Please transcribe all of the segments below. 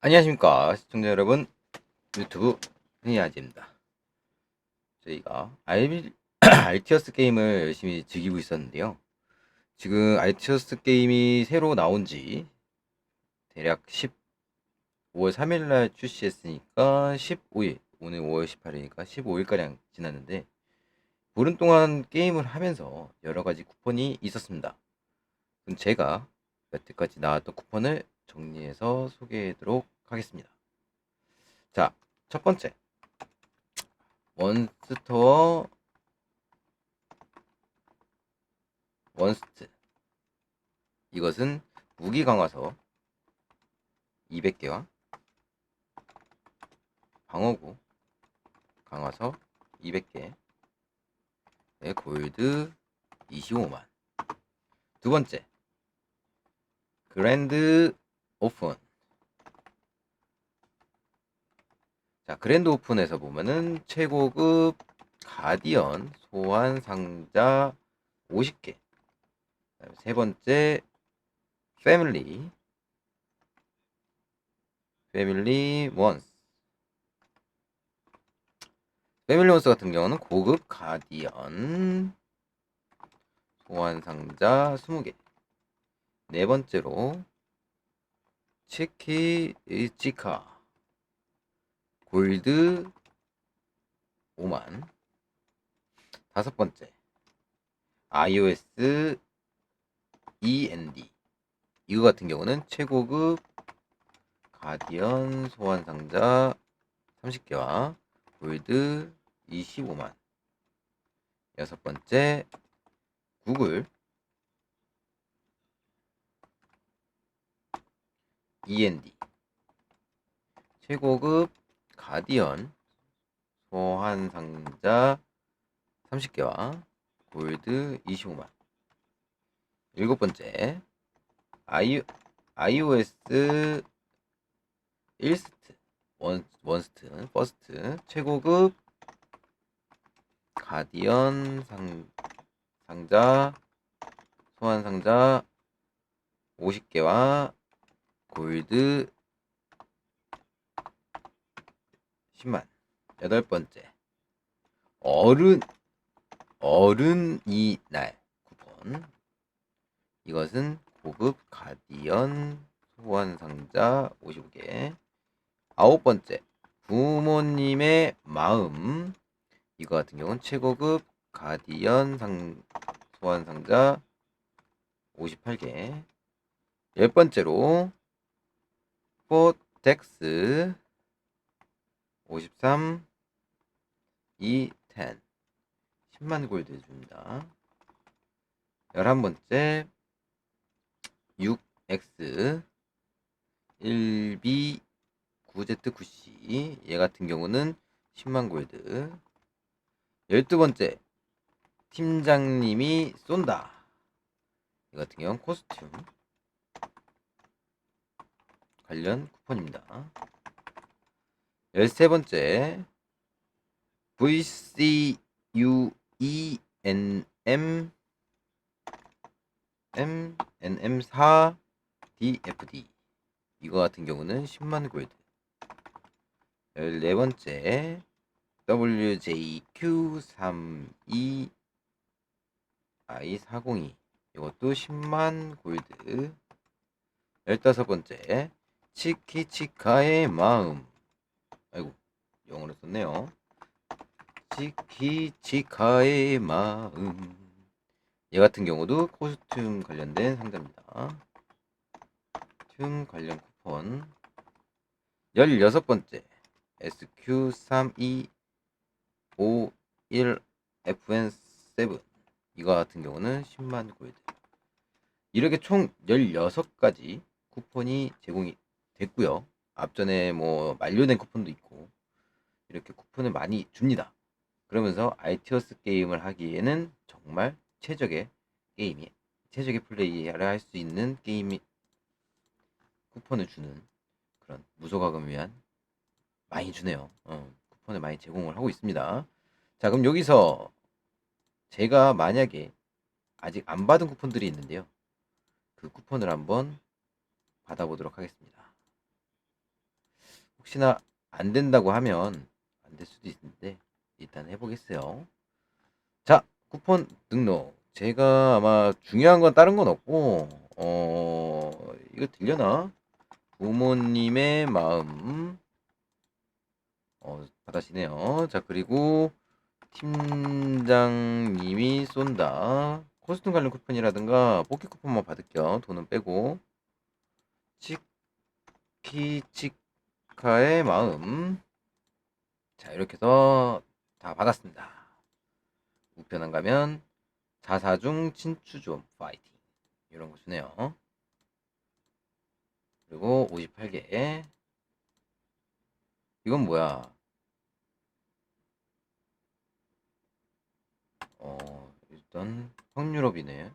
안녕하십니까 시청자 여러분. 유튜브 흔히아지입니다. 저희가 알, 알티어스 게임을 열심히 즐기고 있었는데요. 지금 알티어스 게임이 새로 나온 지 대략 15월 3일날 출시했으니까 15일 오늘 5월 18일이니까 15일가량 지났는데 보름 동안 게임을 하면서 여러가지 쿠폰이 있었습니다. 그럼 제가 여태까지 나왔던 쿠폰을 정리해서 소개하도록 하겠습니다. 자, 첫 번째. 원스토어 원스트. 이것은 무기 강화서 200개와 방어구 강화서 200개. 네, 골드 25만. 두 번째. 그랜드 오픈. 자, 그랜드 오픈에서 보면은 최고급 가디언 소환 상자 50개. 그다음에 세 번째 패밀리 패밀리 원스. 패밀리 원스 같은 경우는 고급 가디언 소환 상자 20개. 네 번째로 치키 이치카. 골드 5만. 다섯 번째. iOS END 이거 같은 경우는 최고급 가디언 소환 상자 30개와 골드 25만. 여섯 번째 구글 END 최고급 가디언 소환 상자 30개와 골드 25만. 일곱 번째 iOS 1스트 원, 원스트 퍼스트 최고급 가디언 상, 상자 소환 상자 50개와 골드 10만. 여덟 번째. 어른 어른이 날 쿠폰. 이것은 고급 가디언 소환 상자 55개. 아홉 번째. 부모님의 마음. 이거 같은 경우는 최고급 가디언 상 소환 상자 58개. 열 번째로 포텍스. 53 2 10 10만 골드 줍니다. 11번째 6X 1B 9Z 9C 얘 같은 경우는 10만 골드. 12번째 팀장님이 쏜다. 이 같은 경우는 코스튬 관련 쿠폰입니다. 13번째 VCUENM MNM4 DFD 이거 같은 경우는 10만 골드. 14번째 WJQ32 I402 이것도 10만 골드. 15번째 치키치카의 마음. 아이고, 영어로 썼네요. 치키치카의 마음. 얘 같은 경우도 코스튬 관련된 상자입니다. 춤 관련 쿠폰. 16번째. SQ3251FN7. 이거 같은 경우는 10만 골드. 이렇게 총 16가지 쿠폰이 제공이 됐고요. 앞전에 뭐 만료된 쿠폰도 있고 이렇게 쿠폰을 많이 줍니다. 그러면서 알티어스 게임을 하기에는 정말 최적의 게임이 최적의 플레이를 할 수 있는 게임이 쿠폰을 주는 그런 무소가금을 위한 많이 주네요. 어, 쿠폰을 많이 제공을 하고 있습니다. 자, 그럼 여기서 제가 만약에 아직 안 받은 쿠폰들이 있는데요. 그 쿠폰을 한번 받아보도록 하겠습니다. 혹시나 안 된다고 하면 안 될 수도 있는데 일단 해보겠어요. 자, 쿠폰 등록. 제가 아마 중요한 건 다른 건 없고, 어, 이거 들려나? 부모님의 마음, 어, 받아시네요. 자, 그리고 팀장님이 쏜다. 코스튬 관련 쿠폰이라든가 뽑기 쿠폰만 받을게요. 돈은 빼고. 치키 치 카의 마음. 자, 이렇게 해서 다 받았습니다. 우편안 가면 자사중 친추 좀 파이팅. 이런 거 주네요. 그리고 58개. 이건 뭐야? 어, 일단 확률업이네.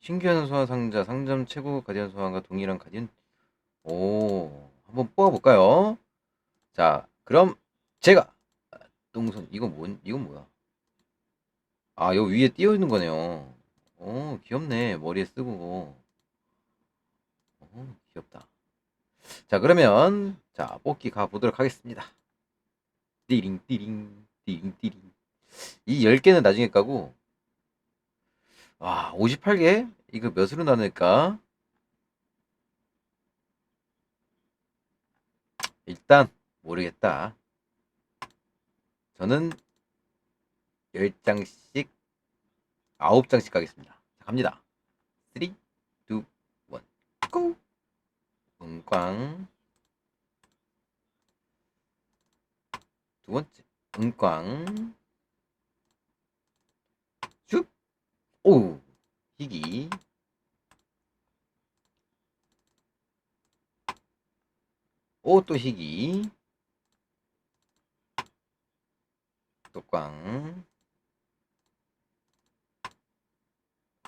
신기한 소환 상자, 상점 최고 가디언 소환과 동일한 가디언. 오, 한번 뽑아볼까요? 자, 그럼 제가 아, 똥손 이건 뭔 이건 뭐야? 아, 요 위에 띄어 있는 거네요. 오, 귀엽네. 머리에 쓰고. 오, 귀엽다. 자, 그러면 자, 뽑기 가 보도록 하겠습니다. 띠링 띠링 띠링 띠링. 이 10개는 나중에 까고 와, 58개? 이거 몇으로 나눌까? 일단 모르겠다. 저는 10장씩 9장씩 가겠습니다. 자, 갑니다. 3 2 1 고! 은광 두 번째 은광 슉! 오! 희기 오, 또 희기. 또 꽝.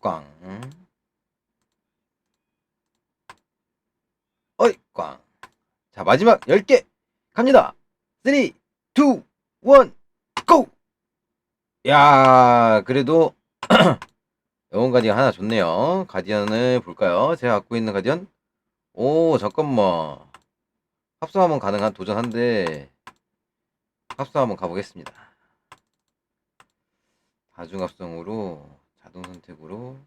꽝. 어이, 꽝. 자, 마지막 10개 갑니다. 3, 2, 1, 고! 야, 그래도 영혼 가디언 하나 좋네요. 가디언을 볼까요? 제가 갖고 있는 가디언? 오, 잠깐만. 합성하면 가능한 도전한데 합성 한번 가보겠습니다. 다중 합성으로 자동 선택으로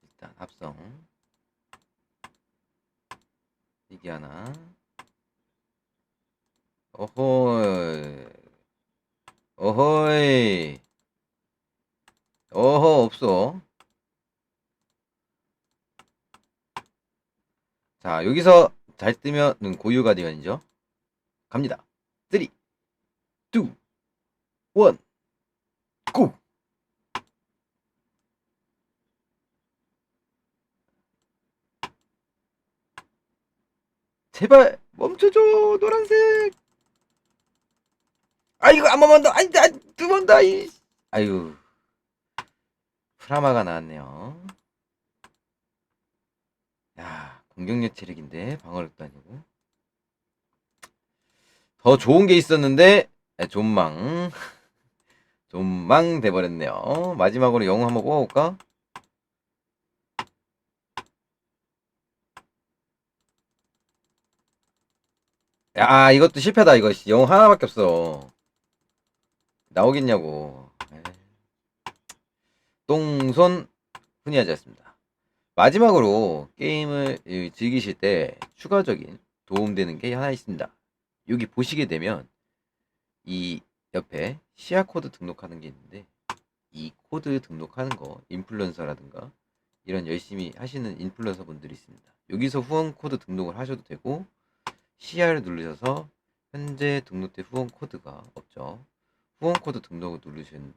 일단 합성. 이게 하나. 어허이. 어허이. 어허 없어 자, 여기서 잘 뜨면 고유 가디언이죠. 갑니다. 3, 2, 1, 고! 제발 멈춰줘 노란색 아 이거 한 번만 더 아니 두 번 더 이. 아유 프라마가 나왔네요 야 공격력 체력인데 방어력도 아니고 더 좋은 게 있었는데 에, 존망. 존망 돼버렸네요. 마지막으로 영웅 한번 뽑아볼까? 야 이것도 실패다 이거. 영웅 하나밖에 없어. 나오겠냐고. 똥손 흔히하지 않습니다 마지막으로 게임을 이, 즐기실 때 추가적인 도움되는 게 하나 있습니다. 여기 보시게 되면 이 옆에 시야 코드 등록하는 게 있는데 이 코드 등록하는 거 인플루언서라든가 이런 열심히 하시는 인플루언서 분들이 있습니다. 여기서 후원 코드 등록을 하셔도 되고 시야를 누르셔서 현재 등록된 후원 코드가 없죠. 후원 코드 등록을 누르신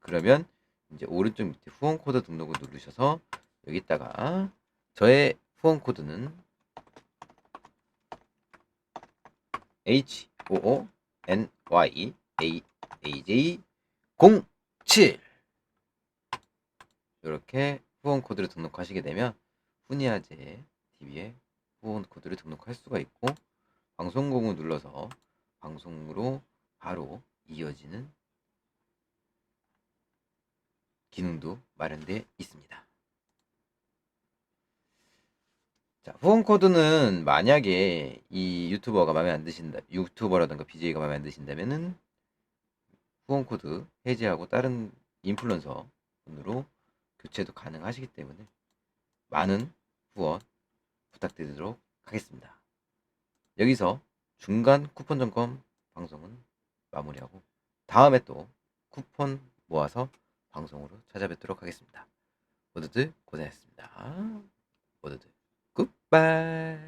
그러면 이제 오른쪽 밑에 후원 코드 등록을 누르셔서 여기다가 저의 후원 코드는 H O O N Y A A J 07 이렇게 후원 코드를 등록하시게 되면 후니아제 TV에 후원 코드를 등록할 수가 있고 방송공을 눌러서 방송으로 바로 이어지는 기능도 마련되어 있습니다. 자, 후원 코드는 만약에 이 유튜버가 마음에 안 드신다, 유튜버라든가 BJ가 마음에 안 드신다면은 후원 코드 해제하고 다른 인플루언서 분으로 교체도 가능하시기 때문에 많은 후원 부탁드리도록 하겠습니다. 여기서 중간 쿠폰 점검 방송은 마무리하고 다음에 또 쿠폰 모아서 방송으로 찾아뵙도록 하겠습니다. 모두들 고생했습니다. 모두들 Bye.